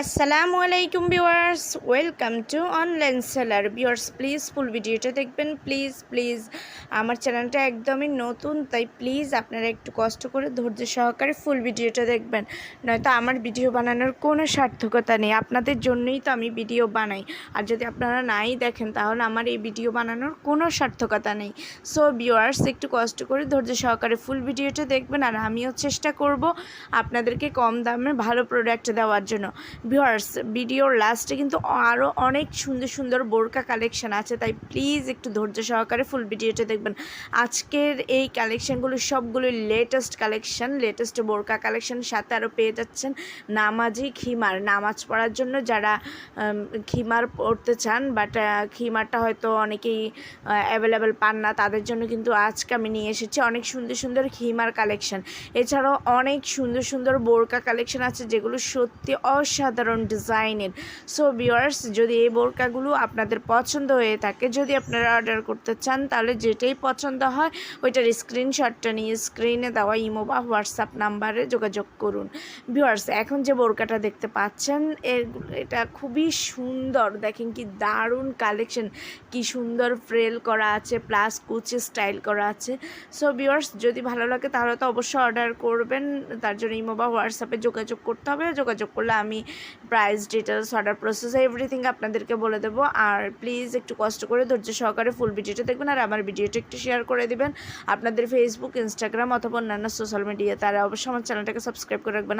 আসসালামু আলাইকুম viewers welcome to online seller viewers please full ভিডিওটা দেখবেন। প্লিজ প্লিজ আমার চ্যানেলটা একদমই নতুন, তাই প্লিজ আপনারা একটু কষ্ট করে ধৈর্য সহকারে ফুল ভিডিওটা দেখবেন। নয়তো আমার ভিডিও বানানোর কোনো সার্থকতা নেই। আপনাদের জন্যই তো আমি ভিডিও বানাই। আর যদি আপনারা নাই দেখেন, তাহলে আমার এই ভিডিও বানানোর কোনো সার্থকতা নেই। সো ভিউয়ার্স একটু কষ্ট করে ধৈর্য সহকারে ফুল ভিডিওটা দেখবেন। আর আমিও চেষ্টা করব আপনাদেরকে কম দামে ভালো প্রোডাক্ট দেওয়ার জন্য। ভিউয়ার্স ভিডিওর লাস্টে কিন্তু আরও অনেক সুন্দর সুন্দর বোরকা কালেকশান আছে, তাই প্লিজ একটু ধৈর্য সহকারে ফুল ভিডিওটা দেখবেন। আজকের এই কালেকশানগুলো সবগুলো লেটেস্ট কালেকশন লেটেস্ট বোরকা কালেকশান সাথে আরও পেয়ে যাচ্ছেন নামাজি খিমার নামাজ পড়ার জন্য যারা খিমার পড়তে চান বাট খিমারটা হয়তো অনেকেই অ্যাভেলেবেল পান না, তাদের জন্য কিন্তু আজকে আমি নিয়ে এসেছি অনেক সুন্দর সুন্দর খিমার কালেকশান এছাড়াও অনেক সুন্দর সুন্দর বোরকা কালেকশান আছে যেগুলো সত্যি অসাধারণ। ডিজাইনের। সো ভিউয়ার্স যদি এই বোরকাগুলো আপনাদের পছন্দ হয়ে থাকে, যদি আপনারা অর্ডার করতে চান, তাহলে যেটাই পছন্দ হয়, ওইটার স্ক্রিনশটটা নিয়ে স্ক্রিনে দেওয়া ইমো বা হোয়াটসঅ্যাপ নাম্বারে যোগাযোগ করুন। ভিউয়ার্স এখন যে বোরকাটা দেখতে পাচ্ছেন, এর, এটা খুবই সুন্দর। দেখেন কি দারুণ কালেকশন কি সুন্দর ফ্রেল করা আছে প্লাস কুচি স্টাইল করা আছে। সো ভিউয়ার্স যদি ভালো লাগে, তাহলে তো অবশ্যই অর্ডার করবেন। তার জন্য ইমো বা হোয়াটসঅ্যাপে যোগাযোগ করতে হবে। যোগাযোগ করলে আমি price details order process everything আপনাদেরকে বলে দেবো। আর প্লিজ একটু কষ্ট করে ধৈর্য সহকারে ফুল ভিডিওটা দেখবেন আর আমার ভিডিওটা একটু শেয়ার করে দেবেন। আপনাদের ফেসবুক ইনস্টাগ্রাম অথবা অন্যান্য সোশ্যাল মিডিয়া তারা অবশ্যই আমার চ্যানেলটাকে সাবস্ক্রাইব করে রাখবেন।